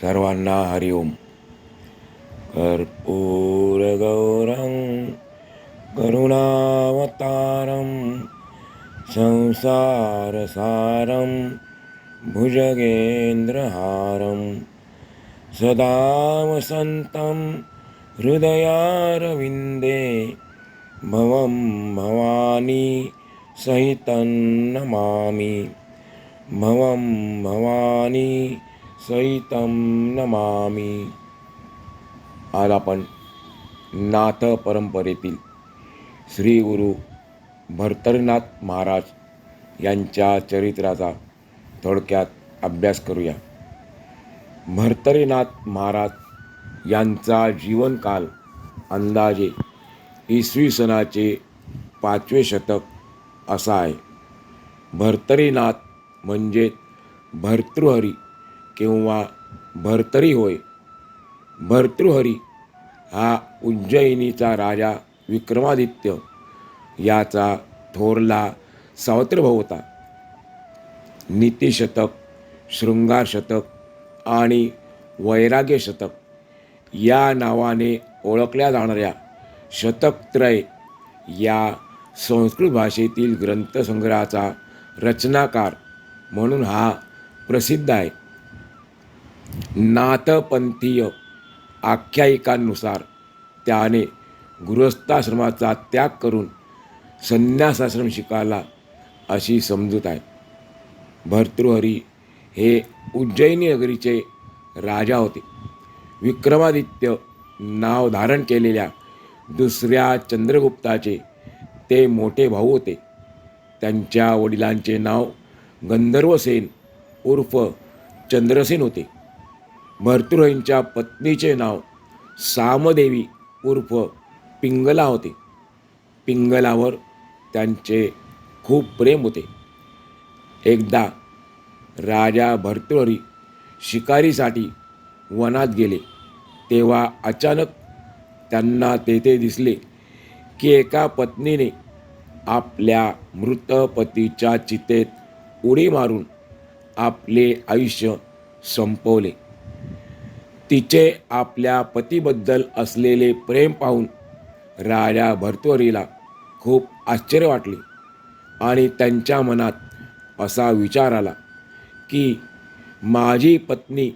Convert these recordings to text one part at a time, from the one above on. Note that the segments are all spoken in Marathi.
सर्वांना हरिओम कर्पूरगौरं करुणावतारं संसारसारं भुजगेन्द्रहारं सदा वसन्तं हृदयारविन्दे भवं भवानी सहितं नमामि। भवं भवानी सहितं नमामी। आज आपण नाथ परंपरेतील श्री गुरु भरतरनाथ महाराज यांच्या चरित्राचा थोडक्यात अभ्यास करूया. भर्तरीनाथ महाराज यांचा जीवनकाल अंदाजे इसवी सनाचे पाचवे शतक असा आहे. भर्तरीनाथ म्हणजे भर्तृहरी. किंवा भर्तरी होय भर्तृहरी हा उज्जयिनीचा राजा विक्रमादित्य याचा थोरला सावत्रभाऊ होता नीतीशतक शृंगार शतक आणि वैराग्य शतक या नावाने ओळखल्या जाणाऱ्या शतकत्रय या संस्कृत भाषेतील ग्रंथसंग्रहाचा रचनाकार म्हणून हा प्रसिद्ध आहे नाथपंथीय आख्यायिकांनुसार त्याने गृहस्थाश्रमाचा त्याग करून संन्यासाश्रम शिकायला अशी समजूत आहे. भर्तृहरी हे उज्जैनी नगरीचे राजा होते. विक्रमादित्य नाव धारण केलेल्या दुसऱ्या चंद्रगुप्ताचे ते मोठे भाऊ होते. त्यांच्या वडिलांचे नाव गंधर्वसेन उर्फ चंद्रसेन होते. भर्तृहरींच्या पत्नीचे नाव सामदेवी उर्फ पिंगला होते. पिंगलावर त्यांचे खूप प्रेम होते. एकदा राजा भर्तृहरी शिकारीसाठी वनात गेले. तेव्हा अचानक त्यांना तेथे दिसले की एका पत्नीने आपल्या मृत पतीच्या चितेत उडी मारून आपले आयुष्य संपवले. तिचे आपल्या पतीबद्दल असलेले प्रेम पाहून राजा भर्तृहरीला खूप आश्चर्य वाटले आणि त्यांच्या मनात असा विचार आला की माझी पत्नी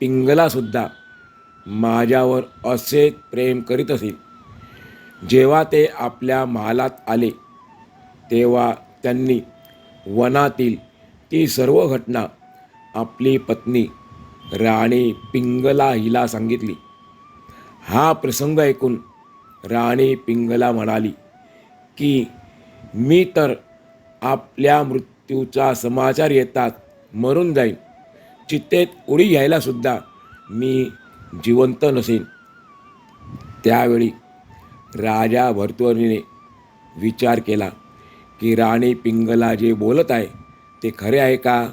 पिंगलासुद्धा माझ्यावर असे प्रेम करीत असेल जेव्हा ते आपल्या महालात आले तेव्हा त्यांनी वनातील ती सर्व घटना आपली पत्नी राणी पिंगला हिला सांगितली. हा प्रसंग ऐकून राणी पिंगला म्हणाली की मी तर आपल्या मृत्यूचा समाचार येतात मरून जाईन. चित्तेत उडी घ्यायलासुद्धा मी जिवंत नसेन. त्यावेळी राजा भर्तृहरीने विचार केला की राणी पिंगला जे बोलत आहे ते खरे आहे का?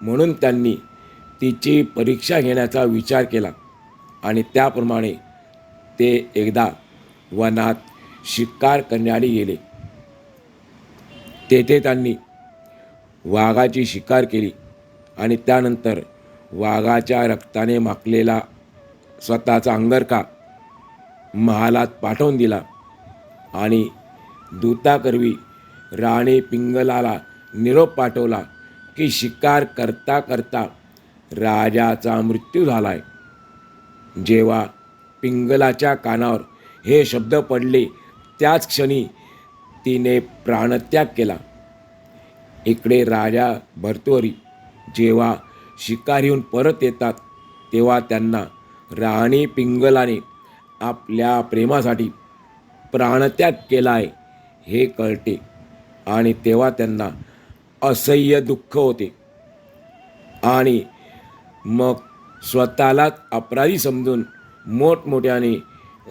म्हणून त्यांनी तिची परीक्षा घेण्याचा विचार केला आणि त्याप्रमाणे ते एकदा वनात शिकार करण्याने गेले. तेथे त्यांनी वाघाची शिकार केली आणि त्यानंतर वाघाच्या रक्ताने माखलेला स्वतःचा अंगरका महालात पाठवून दिला आणि दूताकरवी राणी पिंगलाला निरोप पाठवला की शिकार करता करता राजाचा मृत्यू झालाय. जेव्हा पिंगलाच्या कानावर हे शब्द पडले त्याच क्षणी तिने प्राणत्याग केला. इकडे राजा भर्तृहरी जेव्हा शिकारीहून परत येतात तेव्हा त्यांना राणी पिंगलाने आपल्या प्रेमासाठी प्राणत्याग केला आहे हे कळते आणि तेव्हा त्यांना असह्य दुःख होते. आणि मग स्वतःलाच अपराधी समजून मोठमोठ्याने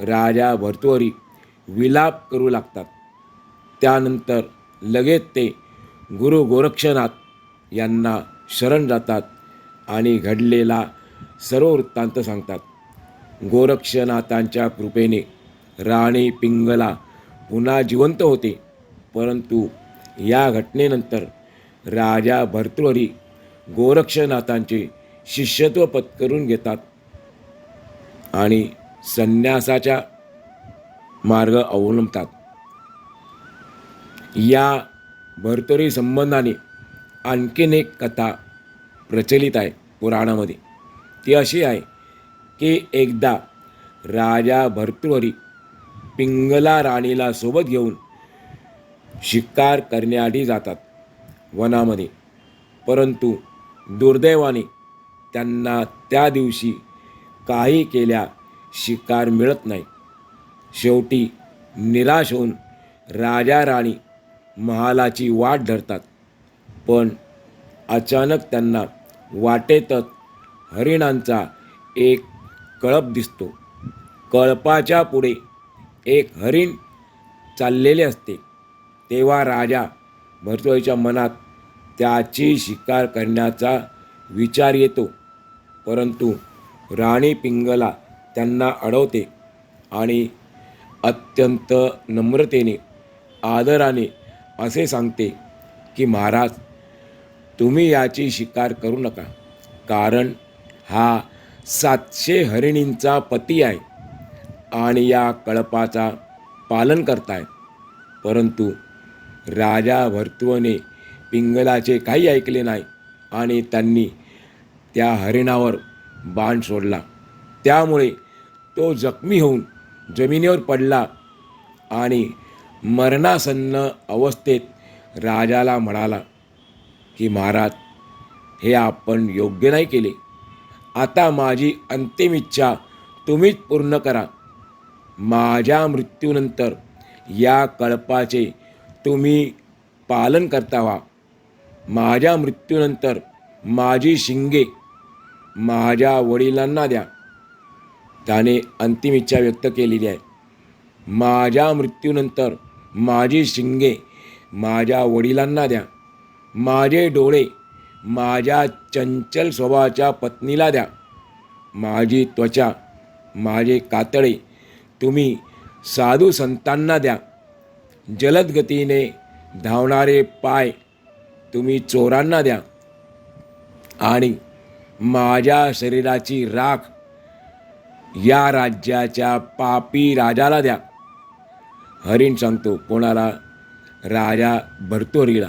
राजा भर्तुहरी विलाप करू लागतात. त्यानंतर लगेच ते गुरु गोरक्षनाथ यांना शरण जातात आणि घडलेला सर्व वृत्तांत सांगतात. गोरक्षनाथांच्या कृपेने राणी पिंगला पुन्हा जिवंत होते परंतु या घटनेनंतर राजा भर्तृहरी गोरक्षनाथांचे शिष्यत्व पत्करून घेतात. आणि संन्यासाच्या मार्ग अवलंबतात. या भरतरी संबंधाने आणखीन एक कथा प्रचलित आहे पुराणामध्ये. ती अशी आहे की एकदा राजा भर्तृहरी पिंगला राणीला सोबत घेऊन शिकार करण्यासाठी जातात वनामध्ये. परंतु दुर्दैवाने त्यांना त्या दिवशी काही केल्या शिकार मिळत नाही. शेवटी निराश होऊन राजा राणी महालाची वाट धरतात. पण अचानक त्यांना वाटेतच हरिणांचा एक कळप दिसतो. कळपाच्या पुढे एक हरिण चाललेले असते. तेव्हा राजा भरतोईच्या मनात त्याची शिकार करण्याचा विचार येतो. परंतु राणी पिंगला त्यांना अडवते आणि अत्यंत नम्रतेने आदराने असे सांगते की महाराज तुम्ही याची शिकार करू नका कारण हा सातशे हरिणींचा पती आहे आणि या कळपाचा पालन करताय परंतु राजा भर्तृने पिंगलाचे काही ऐकले नाही आणि त्यांनी त्या हरिणावर बाण सोडला. त्यामुळे तो जखमी होऊन जमिनीवर पडला आणि मरणासन्न अवस्थेत राजाला म्हणाला की महाराज हे आपण योग्य नाही केले. आता माझी अंतिम इच्छा तुम्हीच पूर्ण करा. माझ्या मृत्यूनंतर या कळपाचे तुम्ही पालन करता व्हा. माझ्या मृत्यूनंतर माझी शिंगे माझ्या वडिलांना द्या. त्याने अंतिम इच्छा व्यक्त केलेली आहे. माझ्या मृत्यूनंतर माझी शिंगे माझ्या वडिलांना द्या. माझे डोळे माझ्या चंचल स्वभावाच्या पत्नीला द्या. माझी त्वचा माझे कातळे तुम्ही साधू संतांना द्या. जलद गतीने धावणारे पाय तुम्ही चोरांना द्या. आणि माझ्या शरीराची राख या राज्याच्या पापी राजाला द्या. हरिण सांगतो कोणाला? राजा भरतोरीला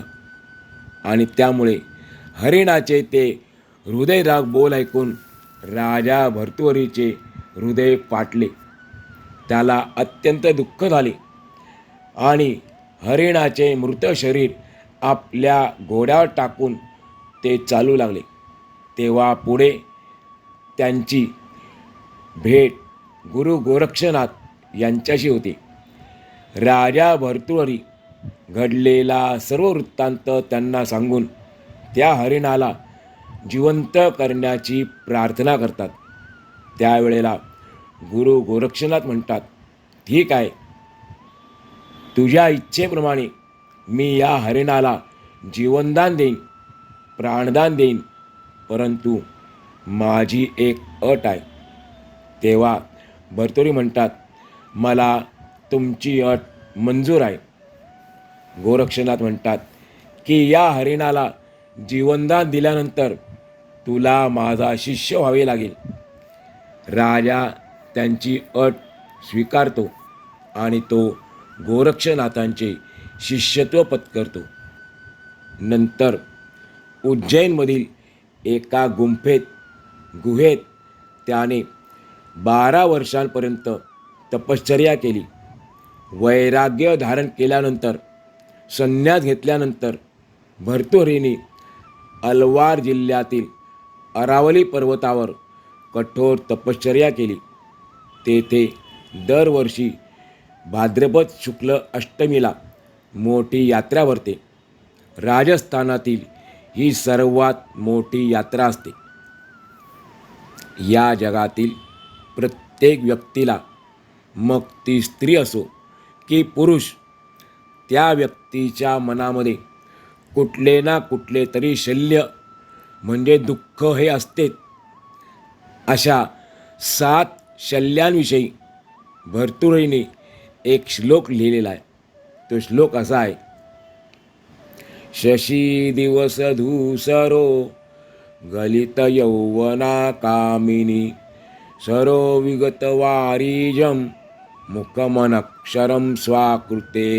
आणि त्यामुळे हरिणाचे ते हृदयराग बोल ऐकून राजा भरतोरीचे हृदय फाटले. त्याला अत्यंत दुःख झाले आणि हरिणाचे मृत शरीर आपल्या घोड्यावर टाकून ते चालू लागले. तेव्हा पुढे त्यांची भेट गुरु गोरक्षनाथ यांच्याशी होती. राजा भर्तृहरी घडलेला सर्व वृत्तांत त्यांना सांगून त्या हरिणाला जिवंत करण्याची प्रार्थना करतात. त्यावेळेला गुरु गोरक्षनाथ म्हणतात ठीक आहे. तुझ्या इच्छेप्रमाणे मी या हरिणाला जीवनदान देईन प्राणदान देईन परंतु माझी एक अट आहे. तेव्हा भरतोरी म्हणतात मला तुमची अट मंजूर आहे. गोरक्षनाथ म्हणतात की या हरिणाला जीवनदान दिल्यानंतर तुला माझा शिष्य व्हावे लागेल. राजा त्यांची अट स्वीकारतो आणि तो गोरक्षनाथांचे शिष्यत्व पत्करतो. नंतर उज्जैनमधील एका गुंफेत गुहेत त्याने बारा वर्षांपर्यंत तपश्चर्या केली. वैराग्य धारण केल्यानंतर संन्यास घेतल्यानंतर भर्तृहरीने अलवार जिल्ह्यातील अरावली पर्वतावर कठोर तपश्चर्या केली. तेथे दरवर्षी भाद्रपद शुक्ल अष्टमीला मोठी यात्रा भरते. राजस्थानातील ही सर्वात मोठी यात्रा असते. या जगातील प्रत्येक व्यक्तीला मग ती स्त्री असो की पुरुष त्या व्यक्तीच्या मनामध्ये कुठले ना कुठले तरी शल्य म्हणजे दुःख हे असतेच. अशा सात शल्यांविषयी भरतुरीने एक श्लोक लिहिलेला आहे. तो श्लोक असा आहे शशी दिवस धूसरो गलित यौवना कामिनी। सरो विगतवारीजं मुखमनक्षरं स्वाकृते।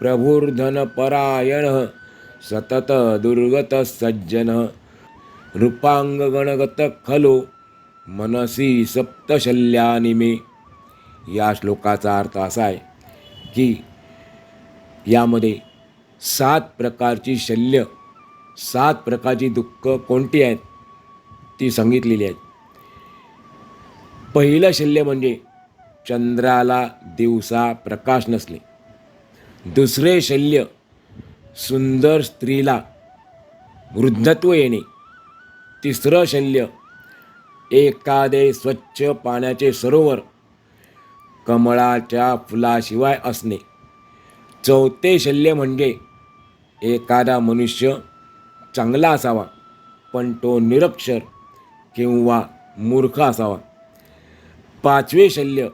प्रभुर्धनपरायणः सतत दुर्गतः सज्जनः। रूपांगगणगत खलो मनसी सप्तशल्यानिमे या श्लोकाचा अर्थ असा आहे की यामध्ये सात प्रकारची शल्य सात प्रकारची दुःख कोणती आहेत ती सांगितलेली आहेत. पहिलं शल्य म्हणजे चंद्राला दिवसा प्रकाश नसले दुसरे शल्य सुंदर स्त्रीला वृद्धत्व येणे. तिसरं शल्य एखादे स्वच्छ पाण्याचे सरोवर कमळाच्या फुलाशिवाय असणे. चौथे शल्य म्हणजे एखादा मनुष्य चांगला असावा पण तो निरक्षर किंवा मूर्ख असावा. पाचवे शल्य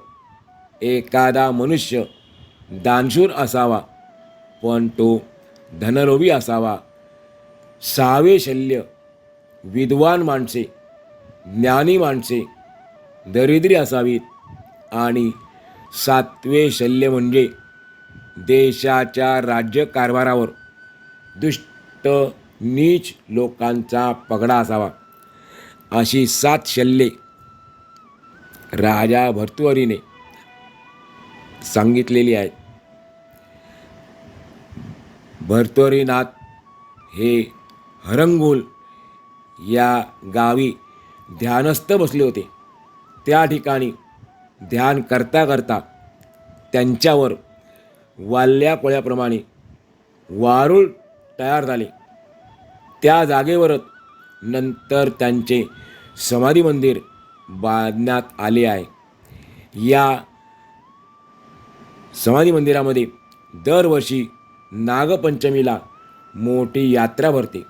एखादा मनुष्य दानशूर असावा पण तो धनलोभी असावा. सहावे शल्य विद्वान माणसे ज्ञानी माणसे दरिद्री असावीत. आणि सातवे शल्य म्हणजे देशाच्या राज्यकारभारावर. दुष्ट नीच लोकांचा पगडा असावा. अशी सात शल्ये राजा भर्तुहरीने सांगितलेली आहेत. भर्तुहरीनाथ हे हरंगुल या गावी ध्यानस्थ बसले होते. त्या ठिकाणी ध्यान करता करता त्यांच्यावर वाल्या कोळ्याप्रमाणे वारूळ तयार झाले. त्या जागेवरच नंतर त्यांचे समाधी मंदिर बांधण्यात आले आहे. या समाधी मंदिरामध्ये दरवर्षी नागपंचमीला मोठी यात्रा भरते.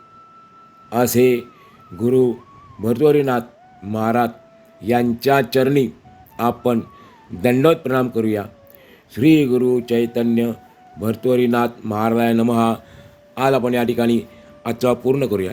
असे गुरु भर्तृहरीनाथ महाराज यांच्या चरणी आपण दंडवत प्रणाम करूया. श्री गुरु चैतन्य भर्तृहरीनाथ महाराज नमहा. आज आपण या ठिकाणी आजचा पूर्ण करूया